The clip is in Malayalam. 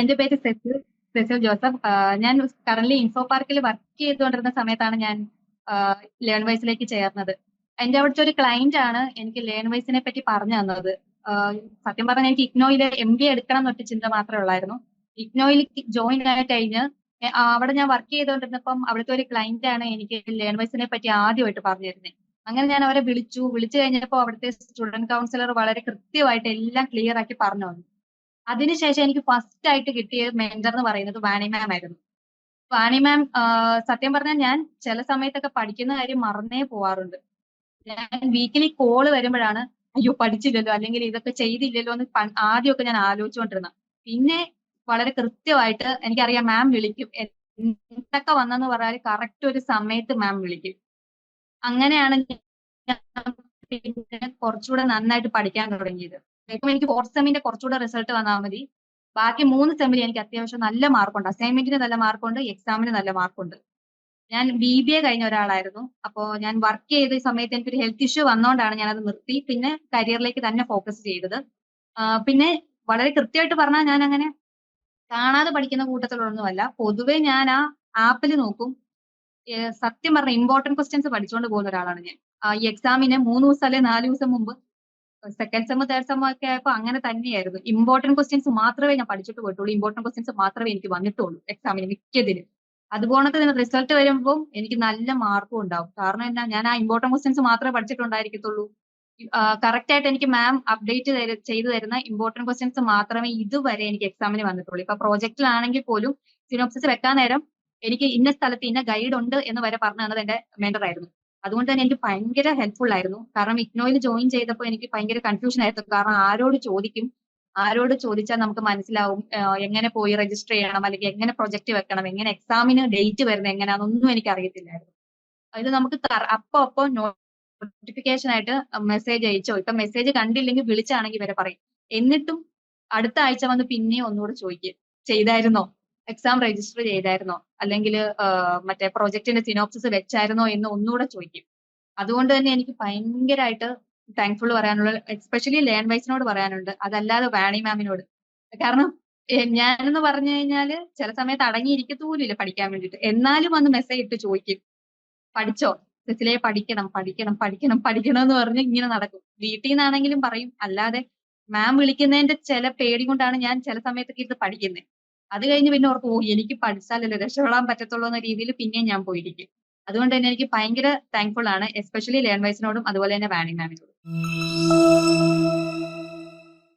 എന്റെ പേര് സെസിൽ സെസിൽ ജോസഫ്. ഞാൻ കറന്റ് ഇൻഫോ പാർക്കിൽ വർക്ക് ചെയ്തുകൊണ്ടിരുന്ന സമയത്താണ് ഞാൻ ലേൺ വൈസിലേക്ക് ചേർന്നത്. എന്റെ അവിടുത്തെ ഒരു ക്ലയന്റ് ആണ് എനിക്ക് ലേൺ വൈസിനെ പറ്റി പറഞ്ഞു തന്നത്. സത്യം പറഞ്ഞാൽ എനിക്ക് ഇഗ്നോയിൽ എം ബി എടുക്കണം എന്നൊരു ചിന്ത മാത്രമേ ഉള്ളായിരുന്നു. ഇഗ്നോയിൽ ജോയിൻ ആയി കഴിഞ്ഞ് അവിടെ ഞാൻ വർക്ക് ചെയ്തുകൊണ്ടിരുന്നപ്പം അവിടുത്തെ ഒരു ക്ലയന്റ് ആണ് എനിക്ക് ലേൺ വൈസിനെ പറ്റി ആദ്യമായിട്ട് പറഞ്ഞു തരുന്നത് അങ്ങനെ ഞാൻ അവരെ വിളിച്ചു. വിളിച്ചു കഴിഞ്ഞപ്പോൾ അവിടുത്തെ സ്റ്റുഡന്റ് കൗൺസിലർ വളരെ കൃത്യമായിട്ട് എല്ലാം ക്ലിയർ ആക്കി പറഞ്ഞു തന്നു. അതിനുശേഷം എനിക്ക് ഫസ്റ്റ് ആയിട്ട് കിട്ടിയ മെന്റർ എന്ന് പറയുന്നത് വാണി മാം ആയിരുന്നു. വാണി മാം സത്യം പറഞ്ഞാൽ ഞാൻ ചില സമയത്തൊക്കെ പഠിക്കുന്ന കാര്യം മറന്നേ പോവാറുണ്ട്. ഞാൻ വീക്കിലി കോൾ വരുമ്പോഴാണ് അയ്യോ പഠിച്ചില്ലല്ലോ അല്ലെങ്കിൽ ഇതൊക്കെ ചെയ്തില്ലല്ലോ എന്ന് ആദ്യമൊക്കെ ഞാൻ ആലോചിച്ചുകൊണ്ടിരുന്ന പിന്നെ വളരെ കൃത്യമായിട്ട് എനിക്കറിയാം മാം വിളിക്കും. എന്തൊക്കെ വന്നെന്ന് പറഞ്ഞാൽ കറക്റ്റ് ഒരു സമയത്ത് മാം വിളിക്കും. അങ്ങനെയാണ് പിന്നെ കുറച്ചുകൂടെ നന്നായിട്ട് പഠിക്കാൻ തുടങ്ങിയത്. ഇപ്പം എനിക്ക് ഫോർത്ത് സെമ്മിന്റെ കുറച്ചുകൂടെ റിസൾട്ട് വന്നാൽ മതി. ബാക്കി മൂന്ന് സെമ്മിൽ എനിക്ക് അത്യാവശ്യം നല്ല മാർക്കുണ്ട് അസൈൻമെന്റിന് നല്ല മാർക്കുണ്ട് എക്സാമിന് നല്ല മാർക്കുണ്ട് ഞാൻ ബി ബി എ കഴിഞ്ഞ ഒരാളായിരുന്നു. അപ്പോൾ ഞാൻ വർക്ക് ചെയ്ത സമയത്ത് എനിക്കൊരു ഹെൽത്ത് ഇഷ്യൂ വന്നോണ്ടാണ് ഞാൻ അത് നിർത്തി. പിന്നെ കരിയറിലേക്ക് തന്നെ ഫോക്കസ് ചെയ്തത്. പിന്നെ വളരെ കൃത്യമായിട്ട് പറഞ്ഞാൽ ഞാൻ അങ്ങനെ കാണാതെ പഠിക്കുന്ന കൂട്ടത്തിലൊന്നുമല്ല. പൊതുവെ ഞാൻ ആ ആപ്പിൽ നോക്കും. സത്യം പറഞ്ഞ ഇമ്പോർട്ടന്റ് ക്വസ്റ്റ്യൻസ് പഠിച്ചുകൊണ്ട് പോകുന്ന ഒരാളാണ് ഞാൻ. ഈ എക്സാമിന് മൂന്ന് ദിവസം അല്ലെങ്കിൽ നാല് ദിവസം മുമ്പ് സെക്കൻഡ് സെമ്മ് തേർഡ് സെമ്മ് ഒക്കെ ആയപ്പോൾ അങ്ങനെ തന്നെയായിരുന്നു. ഇമ്പോർട്ടന്റ് ക്വസ്റ്റ്യൻസ് മാത്രമേ ഞാൻ പഠിച്ചിട്ട് പോയിട്ടുള്ളൂ. ഇമ്പോർട്ടന്റ് ക്വസ്റ്റ്യൻസ് മാത്രമേ എനിക്ക് വന്നിട്ടുള്ളൂ എക്സാമിന് മിക്കതിലും. അതുപോലെ തന്നെ റിസൾട്ട് വരുമ്പോൾ എനിക്ക് നല്ല മാർക്കും ഉണ്ടാവും. കാരണം എന്നാ ഞാൻ ആ ഇമ്പോർട്ടന്റ് ക്വസ്റ്റ്യൻസ് മാത്രമേ പഠിച്ചിട്ടുണ്ടായിരിക്കത്തുള്ളൂ. കറക്റ്റ് ആയിട്ട് എനിക്ക് മാം അപ്ഡേറ്റ് ചെയ്തു തരുന്ന ഇമ്പോർട്ടന്റ് ക്വസ്റ്റ്യൻസ് മാത്രമേ ഇതുവരെ എനിക്ക് എക്സാമിന് വന്നിട്ടുള്ളൂ. ഇപ്പൊ പ്രോജക്റ്റിലാണെങ്കിൽ പോലും സിനോപ്സിസ് വെക്കാൻ നേരം എനിക്ക് ഇന്ന സ്ഥലത്ത് ഇന്ന ഗൈഡ് ഉണ്ട് എന്ന് വരെ പറഞ്ഞു തന്നത് എന്റെ മെന്റർ ആയിരുന്നു. അതുകൊണ്ട് തന്നെ എനിക്ക് ഭയങ്കര ഹെൽപ്ഫുൾ ആയിരുന്നു. കാരണം ഇഗ്നോയിൽ ജോയിൻ ചെയ്തപ്പോൾ എനിക്ക് ഭയങ്കര കൺഫ്യൂഷൻ ആയിരുന്നു. കാരണം ആരോട് ചോദിക്കും? ആരോട് ചോദിച്ചാൽ നമുക്ക് മനസ്സിലാവും എങ്ങനെ പോയി രജിസ്റ്റർ ചെയ്യണം? അല്ലെങ്കിൽ എങ്ങനെ പ്രൊജക്ട് വെക്കണം? എങ്ങനെ എക്സാമിന് ഡേറ്റ് വരുന്നത് എങ്ങനെയാണെന്നൊന്നും എനിക്ക് അറിയത്തില്ലായിരുന്നു. ഇത് നമുക്ക് അപ്പൊ അപ്പൊ നോട്ടിഫിക്കേഷൻ ആയിട്ട് മെസ്സേജ് അയച്ചോ? ഇപ്പൊ മെസ്സേജ് കണ്ടില്ലെങ്കിൽ വിളിച്ചാണെങ്കിൽ വരെ പറയും. എന്നിട്ടും അടുത്ത ആഴ്ച വന്ന് പിന്നെയും ഒന്നുകൂടെ ചോദിക്കും ചെയ്തായിരുന്നോ? Exam register ചെയ്തായിരുന്നോ? അല്ലെങ്കിൽ മറ്റേ പ്രൊജക്ടിന്റെ സിനോപ്സിസ് വെച്ചായിരുന്നോ എന്ന് ഒന്നുകൂടെ ചോദിക്കും. അതുകൊണ്ട് തന്നെ എനിക്ക് ഭയങ്കരമായിട്ട് താങ്ക്ഫുൾ പറയാനുള്ള എസ്പെഷ്യലി ലേൺ വൈസിനോട് പറയാനുണ്ട്. അതല്ലാതെ വാണി മാമിനോട് കാരണം ഞാനെന്ന് പറഞ്ഞു കഴിഞ്ഞാൽ ചില സമയത്ത് അടങ്ങിയിരിക്കത്തൂലില്ല പഠിക്കാൻ വേണ്ടിയിട്ട്. എന്നാലും വന്ന് മെസ്സേജ് ഇട്ട് ചോദിക്കും. പഠിച്ചോ? സെസിലെ പഠിക്കണം പഠിക്കണം പഠിക്കണം പഠിക്കണം എന്ന് പറഞ്ഞ് ഇങ്ങനെ നടക്കും. വീട്ടിൽ നിന്നാണെങ്കിലും പറയും. അല്ലാതെ മാം വിളിക്കുന്നതിന്റെ ചില പേടി കൊണ്ടാണ് ഞാൻ ചില സമയത്തൊക്കെ ഇരുന്ന് പഠിക്കുന്നത് അത് കഴിഞ്ഞ് പിന്നെ ഓർക്കും ഓ എനിക്ക് പഠിച്ചാലല്ലോ രക്ഷപ്പെടാൻ പറ്റത്തുള്ളൂ എന്ന രീതിയിൽ പിന്നെയും ഞാൻ പോയിരിക്കും. അതുകൊണ്ട് തന്നെ എനിക്ക് ഭയങ്കര താങ്ക്ഫുൾ ആണ് എസ്പെഷ്യലി ലേൺ വൈസിനോടും അതുപോലെ തന്നെ വാണി മാമിനോടും